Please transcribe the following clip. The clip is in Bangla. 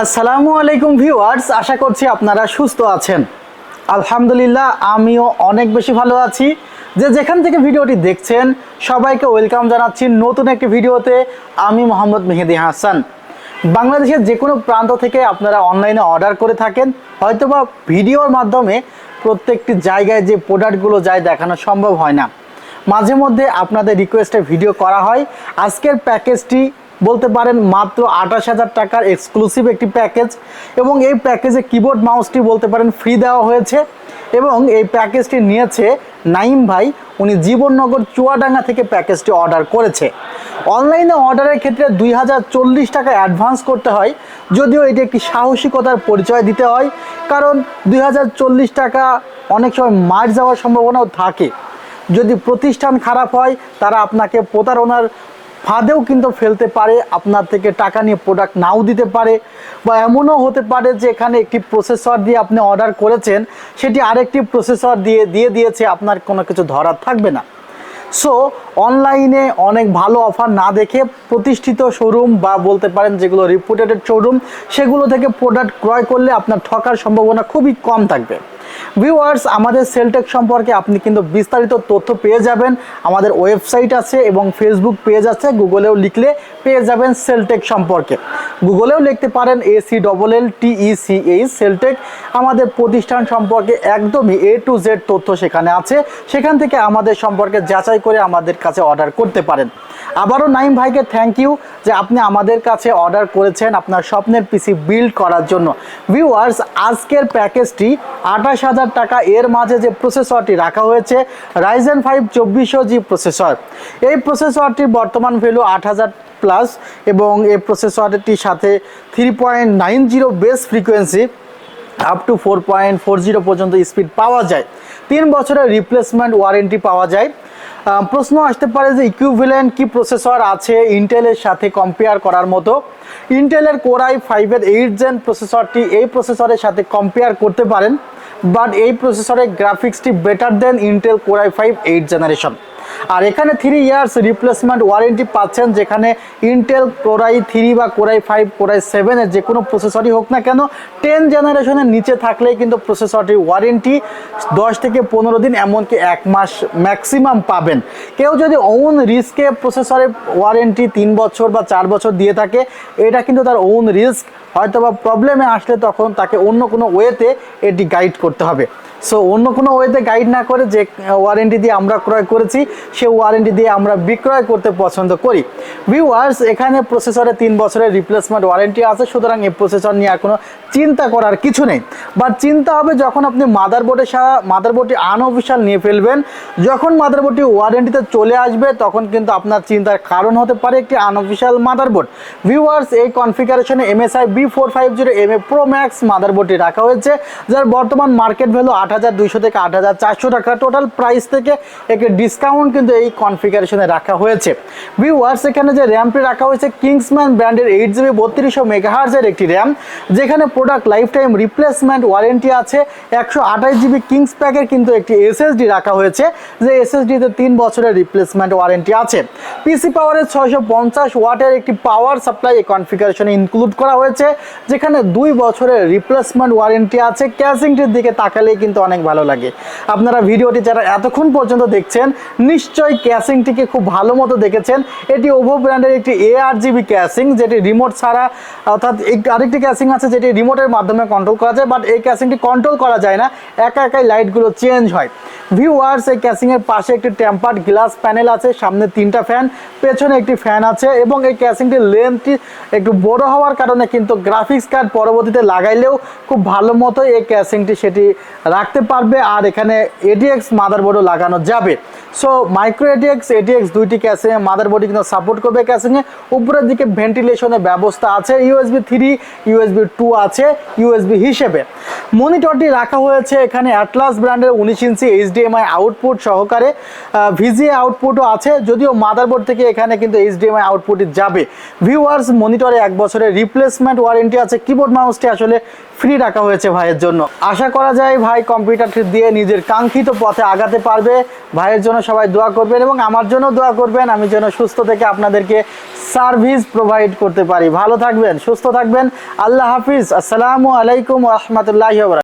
আসসালামু আলাইকুম ভিউয়ার্স, আশা করছি আপনারা সুস্থ আছেন। আলহামদুলিল্লাহ, আমিও অনেক বেশি ভালো আছি। যে যেখান থেকে ভিডিওটি দেখছেন, সবাইকে ওয়েলকাম জানাচ্ছি নতুন একটি ভিডিওতে। আমি মোহাম্মদ মেহেদি হাসান। বাংলাদেশের যে কোনো প্রান্ত থেকে আপনারা অনলাইনে অর্ডার করে থাকেন, হয়তোবা ভিডিওর মাধ্যমে প্রত্যেকটি জায়গায় যে প্রোডাক্টগুলো যায় দেখানো সম্ভব হয় না। মাঝে মধ্যে আপনাদের রিকোয়েস্টে ভিডিও করা হয়। আজকের প্যাকেজটি বলতে পারেন মাত্র আঠাশ হাজার টাকার এক্সক্লুসিভ একটি প্যাকেজ এবং এই প্যাকেজে কিবোর্ড মাউসটি বলতে পারেন ফ্রি দেওয়া হয়েছে এবং এই প্যাকেজটি নিয়েছে নাইম ভাই। উনি জীবননগর চুয়াডাঙ্গা থেকে প্যাকেজটি অর্ডার করেছে। অনলাইনে অর্ডারের ক্ষেত্রে দুই হাজার চল্লিশ টাকা অ্যাডভান্স করতে হয়। যদিও এটি একটি সাহসিকতার পরিচয় দিতে হয়, কারণ দুই হাজার চল্লিশ টাকা অনেক সময় মার যাওয়ার সম্ভাবনাও থাকে। যদি প্রতিষ্ঠান খারাপ হয়, তারা আপনাকে প্রতারণার ফাঁদেও কিন্তু ফেলতে পারে, আপনার থেকে টাকা নিয়ে প্রোডাক্ট নাও দিতে পারে বা এমনও হতে পারে যে এখানে একটি প্রসেসর দিয়ে আপনি অর্ডার করেছেন, সেটি আরেকটি প্রসেসর দিয়ে দিয়ে দিয়েছে, আপনার কোনো কিছু ধরার থাকবে না। সো অনলাইনে অনেক ভালো অফার না দেখে প্রতিষ্ঠিত শোরুম বা বলতে পারেন যেগুলো রিপুটেটেড শোরুম সেগুলো থেকে প্রোডাক্ট ক্রয় করলে আপনার ঠকার সম্ভাবনা খুবই কম থাকবে। ভিউয়ার্স আমাদের সেলটেক সম্পর্কে আপনি কিন্তু বিস্তারিত তথ্য পেয়ে যাবেন। আমাদের ওয়েবসাইট আছে এবং ফেসবুক পেজ আছে। গুগলেও লিখলে পেয়ে যাবেন সেলটেক সম্পর্কে। গুগলেও লিখতে পারেন S E double L T E C এই সেলটেক আমাদের প্রতিষ্ঠান সম্পর্কে একদমই এ টু জেড তথ্য সেখানে আছে। সেখান থেকে আমাদের সম্পর্কে যাচাই করে আমাদের কাছে অর্ডার করতে পারেন। আবারও নাইম ভাইকে থ্যাংক ইউ যে আপনি আমাদের কাছে অর্ডার করেছেন আপনার স্বপ্নের পিসি বিল্ড করার জন্য। ভিউয়ার্স আজকের প্যাকেজটি আঠাশ হাজার টাকা, এর মাঝে যে প্রসেসরটি রাখা হয়েছে রাইজেন ফাইভ চব্বিশশো জি প্রসেসর এই প্রসেসরটির বর্তমান ভ্যালু আট হাজার প্লাস এবং এই প্রসেসরটির সাথে three point nine zero base frequency up to four point four zero পর্যন্ত স্পিড পাওয়া যায়। তিন বছরের রিপ্লেসমেন্ট ওয়ারেন্টি পাওয়া যায়। প্রশ্ন আসতে পারে যে ইকুইভ্যালেন্ট কি প্রসেসর আছে ইন্টেলের সাথে কম্পেয়ার করার মতো। ইন্টেলের কোরাই ফাইভের এইট জেন প্রসেসরটি এই প্রসেসরের সাথে কম্পেয়ার করতে পারেন। বাট এই প্রসেসরের গ্রাফিক্সটি better than Intel Core i five eight generation আর এখানে থ্রি ইয়ার্স রিপ্লেসমেন্ট ওয়ারেন্টি পাচ্ছেন, যেখানে ইন্টেল কোরাই থ্রি বা Core i five Core i সেভেনের যে কোনো প্রসেসরই হোক না কেন টেন জেনারেশনের নিচে থাকলেই কিন্তু প্রসেসরটির ওয়ারেন্টি দশ থেকে পনেরো দিন, এমনকি এক মাস ম্যাক্সিমাম পাবেন। কেউ যদি ওন রিস্কে প্রসেসরের ওয়ারেন্টি তিন বছর বা চার বছর দিয়ে থাকে, এটা কিন্তু তার ওন রিস্ক হয়তো বা প্রবলেমে আসলে তখন তাকে অন্য কোনো ওয়েতে এটি গাইড করতে হবে। সো অন্য কোনো ওয়েতে গাইড না করে যে ওয়ারেন্টি দিয়ে আমরা ক্রয় করেছি, সে ওয়ারেন্টি দিয়ে আমরা বিক্রয় করতে পছন্দ করি। ভিউয়ার্স এখানে প্রসেসরে তিন বছরের রিপ্লেসমেন্ট ওয়ারেন্টি আছে, সুতরাং এই প্রসেসর নিয়ে আর কোনো চিন্তা করার কিছু নেই। বাট চিন্তা হবে যখন আপনি মাদারবোর্ডের সারা মাদারবোর্ডটি আনঅফিসিয়াল নিয়ে ফেলবেন, যখন মাদারবোর্ডটি ওয়ারেন্টিতে চলে আসবে, তখন কিন্তু আপনার চিন্তার কারণ হতে পারে একটি আনঅফিসিয়াল মাদারবোর্ড ভিউয়ার্স এই কনফিগারেশনে MSI B four five zero M A pro max মাদারবোর্ডটি রাখা হয়েছে, যার বর্তমান মার্কেট ভ্যালু আট হাজার দুইশো থেকে আট হাজার চারশো টাকা। টোটাল প্রাইস থেকে ডিসকাউন্ট কিন্তু এই কনফিগারেশনে রাখা হয়েছে। এখানে যে র্যামটি রাখা হয়েছে কিংসম্যান ব্র্যান্ডের এইট জিবি বত্রিশশো মেগাহার্জের একটি র্যাম যেখানে product lifetime replacement warranty আছে। একশো আঠাশ জিবি কিংস প্যাকের কিন্তু একটি এসএসডি রাখা হয়েছে, যে এসএসডিতে তিন বছরের রিপ্লেসমেন্ট ওয়ারেন্টি আছে। পিসি পাওয়ারের ছয়শো পঞ্চাশ ওয়াটের একটি পাওয়ার সাপ্লাই এই কনফিগারেশনে ইনক্লুড করা হয়েছে, যেখানে দুই বছরের রিপ্লেসমেন্ট ওয়ারেন্টি আছে। ক্যাসিংটির দিকে তাকালেই কিন্তু অনেক ভালো লাগে। আপনারা ভিডিওটি যারা এতক্ষণ পর্যন্ত দেখছেন, নিশ্চয়ই ক্যাসিংটিকে খুব ভালো মতো দেখেছেন। এটি ওভো ব্র্যান্ডের একটি এ আর জিবি ক্যাসিং, যেটি রিমোট ছাড়া, অর্থাৎ আরেকটি ক্যাসিং আছে যেটি রিমোটের মাধ্যমে কন্ট্রোল করা যায় বাট এই ক্যাসিংটি কন্ট্রোল করা যায় না। একা একাই লাইটগুলো চেঞ্জ হয়। ভিউয়ার্স এই ক্যাসিংয়ের পাশে একটি টেম্পার্ড গ্লাস প্যানেল আছে, সামনে তিনটা ফ্যান পেছনে একটি ফ্যান আছে, এবং এই ক্যাসিংটির লেন্থটি একটু বড় হওয়ার কারণে কিন্তু গ্রাফিক্স কার্ড পরবর্তীতে লাগাইলেও খুব ভালো মতো এই ক্যাসিংটি সেটি রাখতে পারবে আর এখানে এডিএক্স মাদারবোর্ডও লাগানো যাবে। সো মাইক্রো এডিএক্স এডিএক্স দুইটি ক্যাসিং মাদারবোর্ডই কিন্তু সাপোর্ট করবে ক্যাসিংয়ে উপরের দিকে ভেন্টিলেশনের ব্যবস্থা আছে ইউএসবি থ্রি ইউএসবি টু আছে ইউএসবি হিসেবে। মনিটরটি রাখা হয়েছে এখানে অ্যাটলাস ব্র্যান্ডের উনিশ ইঞ্চি এইচডিএমআই আউটপুট সহকারে। ভিজিএ আউটপুটও আছে, যদিও মাদারবোর্ড থেকে এখানে কিন্তু এইচডিএমআই আউটপুটই যাবে। ভিউয়ার্স মনিটরে এক বছরের রিপ্লেসমেন্ট ওয়ারেন্টি আছে। কিবোর্ড মাউসটি আসলে ফ্রি রাখা হয়েছে ভাইয়ের জন্য। আশা করা যায় ভাই কম কম্পিউটারটি দিয়ে নিজের কাঙ্ক্ষিত পথে আগাতে পারবে। ভাইয়ের জন্য সবাই দোয়া করবেন এবং আমার জন্য দোয়া করবেন। আমি যেন সুস্থ থেকে আপনাদেরকে সার্ভিস প্রোভাইড করতে পারি। ভালো থাকবেন, সুস্থ থাকবেন। আল্লাহ হাফিজ। আসসালামু আলাইকুম রহমতুল্লাহ